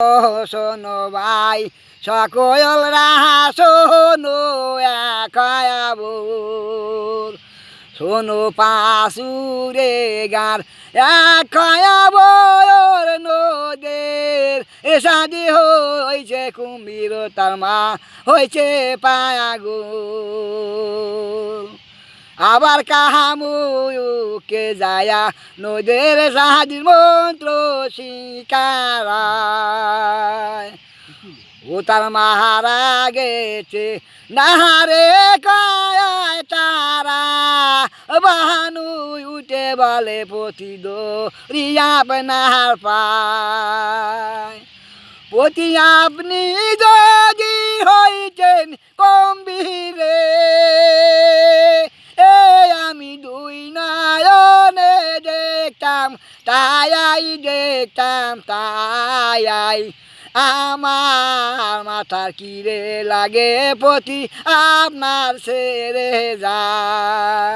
শোনো ভাই সকল রাহা শোনো একায়াবুর শোনো পাশুরে গার একায়াবর নদের। এসাদি হয়েছে কুম্ভীর তার মা হয়েছে পায়াগুর। আবার কাহামুকে যায়া নদের সাহায্যের মন্ত্র শিকারায় ও তার মাহারা গেছে নাহারে কায় তারা, বাহানু উঠে বলে পতিদ রিয়াপ নাহার পায়। পতি আপনি যদি দেখতাম তাই দেখতাম তাই আমার মাথার কিরে লাগে প্রতি আপনার সেরে যায়।